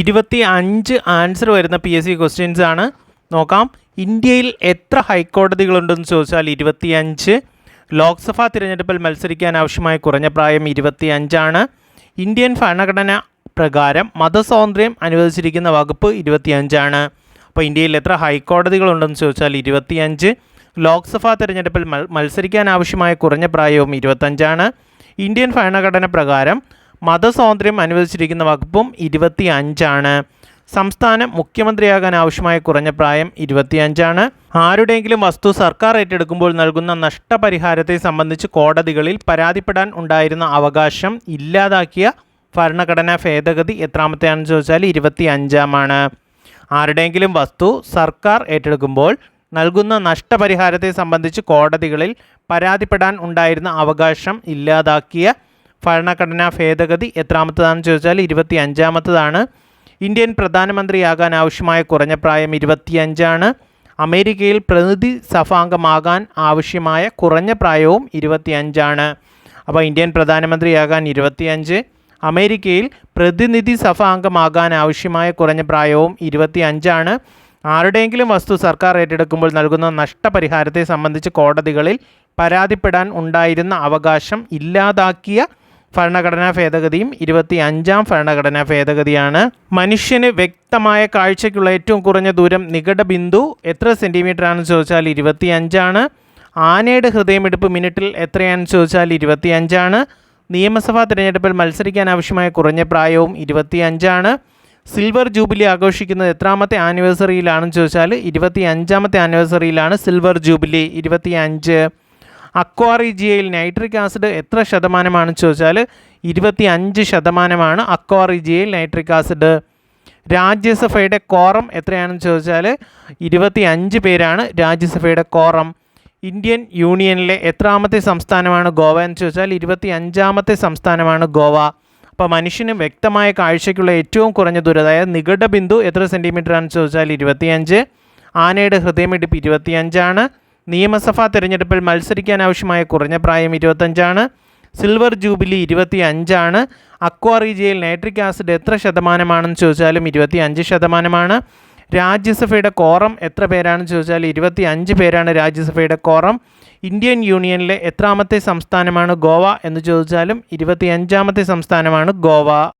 ഇരുപത്തി അഞ്ച് ആൻസർ വരുന്ന പി എസ് സി ക്വസ്റ്റ്യൻസ് ആണ്. നോക്കാം. ഇന്ത്യയിൽ എത്ര ഹൈക്കോടതികളുണ്ടെന്ന് ചോദിച്ചാൽ ഇരുപത്തിയഞ്ച്. ലോക്സഭാ തിരഞ്ഞെടുപ്പിൽ മത്സരിക്കാൻ ആവശ്യമായ കുറഞ്ഞ പ്രായം ഇരുപത്തിയഞ്ചാണ് ഇന്ത്യൻ ഭരണഘടന പ്രകാരം മതസ്വാതന്ത്ര്യം അനുവദിച്ചിരിക്കുന്ന വകുപ്പ് ഇരുപത്തിയഞ്ചാണ് അപ്പോൾ ഇന്ത്യയിൽ എത്ര ഹൈക്കോടതികളുണ്ടെന്ന് ചോദിച്ചാൽ ഇരുപത്തിയഞ്ച്. ലോക്സഭാ തിരഞ്ഞെടുപ്പിൽ മത്സരിക്കാൻ ആവശ്യമായ കുറഞ്ഞ പ്രായവും ഇരുപത്തഞ്ചാണ് ഇന്ത്യൻ ഭരണഘടന പ്രകാരം മതസ്വാതന്ത്ര്യം അനുവദിച്ചിരിക്കുന്ന വകുപ്പും ഇരുപത്തി അഞ്ചാണ് സംസ്ഥാനം മുഖ്യമന്ത്രിയാകാൻ ആവശ്യമായ കുറഞ്ഞ പ്രായം ഇരുപത്തിയഞ്ചാണ്. ആരുടെയെങ്കിലും വസ്തു സർക്കാർ ഏറ്റെടുക്കുമ്പോൾ നൽകുന്ന നഷ്ടപരിഹാരത്തെ സംബന്ധിച്ച് കോടതികളിൽ പരാതിപ്പെടാൻ ഉണ്ടായിരുന്ന അവകാശം ഇല്ലാതാക്കിയ ഭരണഘടനാ ഭേദഗതി എത്രാമത്തെയാണെന്ന് ചോദിച്ചാൽ ഇരുപത്തി അഞ്ചാമാണ് ആരുടെയെങ്കിലും വസ്തു സർക്കാർ ഏറ്റെടുക്കുമ്പോൾ നൽകുന്ന നഷ്ടപരിഹാരത്തെ സംബന്ധിച്ച് കോടതികളിൽ പരാതിപ്പെടാൻ ഉണ്ടായിരുന്ന അവകാശം ഇല്ലാതാക്കിയ ഭരണഘടനാ ഭേദഗതി എത്രാമത്തതാണെന്ന് ചോദിച്ചാൽ ഇരുപത്തി അഞ്ചാമത്തതാണ് ഇന്ത്യൻ പ്രധാനമന്ത്രിയാകാൻ ആവശ്യമായ കുറഞ്ഞ പ്രായം ഇരുപത്തിയഞ്ചാണ്. അമേരിക്കയിൽ പ്രതിനിധി സഭാംഗമാകാൻ ആവശ്യമായ കുറഞ്ഞ പ്രായവും ഇരുപത്തിയഞ്ചാണ്. അപ്പോൾ ഇന്ത്യൻ പ്രധാനമന്ത്രിയാകാൻ ഇരുപത്തിയഞ്ച്. അമേരിക്കയിൽ പ്രതിനിധി സഭ അംഗമാകാൻ ആവശ്യമായ കുറഞ്ഞ പ്രായവും ഇരുപത്തി അഞ്ചാണ് ആരുടെയെങ്കിലും വസ്തു സർക്കാർ ഏറ്റെടുക്കുമ്പോൾ നൽകുന്ന നഷ്ടപരിഹാരത്തെ സംബന്ധിച്ച് കോടതികളിൽ പരാതിപ്പെടാൻ ഉണ്ടായിരുന്ന അവകാശം ഇല്ലാതാക്കിയ ഭരണഘടനാ ഭേദഗതിയും ഇരുപത്തി അഞ്ചാം ഭരണഘടനാ ഭേദഗതിയാണ്. മനുഷ്യന് വ്യക്തമായ കാഴ്ചയ്ക്കുള്ള ഏറ്റവും കുറഞ്ഞ ദൂരം നികട ബിന്ദു എത്ര സെന്റിമീറ്റർ ആണെന്ന് ചോദിച്ചാൽ ഇരുപത്തി അഞ്ചാണ് ആനയുടെ ഹൃദയമിടിപ്പ് മിനിറ്റിൽ എത്രയാണെന്ന് ചോദിച്ചാൽ ഇരുപത്തി അഞ്ചാണ് നിയമസഭാ തിരഞ്ഞെടുപ്പിൽ മത്സരിക്കാൻ ആവശ്യമായ കുറഞ്ഞ പ്രായവും ഇരുപത്തി അഞ്ചാണ് സിൽവർ ജൂബിലി ആഘോഷിക്കുന്നത് എത്രാമത്തെ ആനിവേഴ്സറിയിലാണെന്ന് ചോദിച്ചാൽ ഇരുപത്തി അഞ്ചാമത്തെ ആനിവേഴ്സറിയിലാണ് സിൽവർ ജൂബിലി ഇരുപത്തി അഞ്ച് അക്വാറിജിയയിൽ നൈട്രിക് ആസിഡ് എത്ര ശതമാനമാണ് ചോദിച്ചാൽ ഇരുപത്തി അഞ്ച് ശതമാനമാണ് അക്വാറിജിയയിൽ നൈട്രിക് ആസിഡ്. രാജ്യസഭയുടെ കോറം എത്രയാണെന്ന് ചോദിച്ചാൽ ഇരുപത്തി അഞ്ച് പേരാണ് രാജ്യസഭയുടെ കോറം. ഇന്ത്യൻ യൂണിയനിലെ എത്രാമത്തെ സംസ്ഥാനമാണ് ഗോവ എന്ന് ചോദിച്ചാൽ ഇരുപത്തി അഞ്ചാമത്തെ സംസ്ഥാനമാണ് ഗോവ. അപ്പോൾ മനുഷ്യന് വ്യക്തമായ കാഴ്ചയ്ക്കുള്ള ഏറ്റവും കുറഞ്ഞ ദൂരം അതായത് നികട ബിന്ദു എത്ര സെന്റിമീറ്റർ ആണെന്ന് ചോദിച്ചാൽ ഇരുപത്തിയഞ്ച് ആനയുടെ ഹൃദയമിടിപ്പ് ഇരുപത്തിയഞ്ചാണ് നിയമസഭാ തിരഞ്ഞെടുപ്പിൽ മത്സരിക്കാൻ ആവശ്യമായ കുറഞ്ഞ പ്രായം ഇരുപത്തഞ്ചാണ്. സിൽവർ ജൂബിലി ഇരുപത്തി അഞ്ചാണ് അക്വാറീജിയയിൽ നൈട്രിക് ആസിഡ് എത്ര ശതമാനമാണെന്ന് ചോദിച്ചാലും ഇരുപത്തി അഞ്ച് ശതമാനമാണ്. രാജ്യസഭയുടെ കോറം എത്ര പേരാണെന്ന് ചോദിച്ചാൽ ഇരുപത്തി അഞ്ച് പേരാണ് രാജ്യസഭയുടെ കോറം. ഇന്ത്യൻ യൂണിയനിലെ എത്രാമത്തെ സംസ്ഥാനമാണ് ഗോവ എന്ന് ചോദിച്ചാലും ഇരുപത്തി അഞ്ചാമത്തെ സംസ്ഥാനമാണ് ഗോവ.